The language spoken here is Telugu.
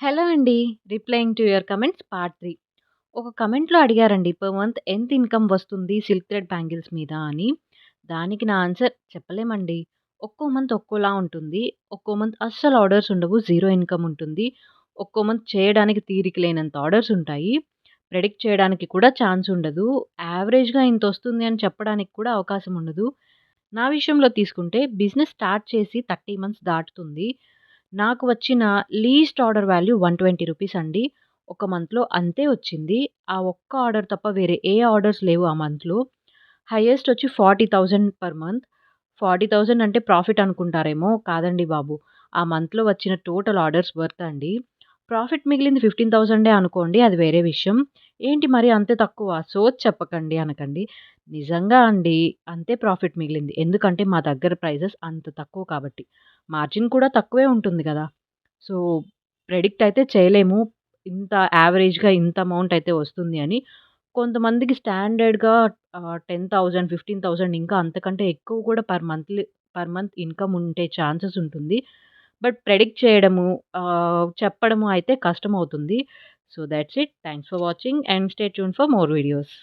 హలో అండి. Replying to your comments part three ఒక కమెంట్‌లో అడిగారండి పర్ మంత్ ఎంత ఇన్‌కమ్ వస్తుంది సిల్క్ థ్రెడ్ బ్యాంగిల్స్ మీద అని. దానికి నా ఆన్సర్ చెప్పలేమండి. ఒక్కో మంత్ ఒక్కోలా ఉంటుంది. ఒక్కో మంత్ అస్సలు ఆర్డర్స్ ఉండవు. జీరో ఇన్‌కమ్ ఉంటుంది. ఒక్కో మంత్ చేయడానికి తీరిక లేనంత ఆర్డర్స్ ఉంటాయి. ప్రెడిక్ట్ చేయడానికి కూడా ఛాన్స్ ఉండదు. యావరేజ్‌గా ఇంత వస్తుంది అని చెప్పడానికి కూడా అవకాశం ఉండదు. నా విషయంలో తీసుకుంటే బిజినెస్ స్టార్ట్ చేసి 30 మంత్స్ దాటుతుంది. నాకు వచ్చిన లీస్ట్ ఆర్డర్ వాల్యూ రూ. 120 అండి. ఒక మంత్‌లో అంతే వచ్చింది. ఆ ఒక్క ఆర్డర్ తప్ప వేరే ఏ ఆర్డర్స్ లేవు ఆ మంత్‌లో. హయ్యెస్ట్ వచ్చి 40,000 పర్ మంత్. 40,000 అంటే ప్రాఫిట్ అనుకుంటారేమో కాదండి బాబు. ఆ మంత్‌లో వచ్చిన టోటల్ ఆర్డర్స్ వర్త్ అండి. ప్రాఫిట్ మిగిలింది 15,000 అనుకోండి అది వేరే విషయం. ఏంటి మరి అంతే తక్కువ సో చెప్పకండి అనకండి. నిజంగా అండి అంతే ప్రాఫిట్ మిగిలింది. ఎందుకంటే మా దగ్గర ప్రైజెస్ అంత తక్కువ కాబట్టి. మార్జిన్ కూడా తక్కువే ఉంటుంది కదా సో, ప్రెడిక్ట్ అయితే చేయలేము. ఇంత యావరేజ్‌గా ఇంత అమౌంట్ అయితే వస్తుంది అని. కొంతమందికి స్టాండర్డ్‌గా టెన్ థౌజండ్ ఫిఫ్టీన్ థౌజండ్ ఇంకా అంతకంటే ఎక్కువ కూడా per monthly per month income ఉండే ఛాన్సెస్ ఉంటుంది. బట్ ప్రెడిక్ట్ చేయడము చెప్పడము అయితే కష్టమవుతుంది. So, that's it. Thanks for watching and stay tune for more videos.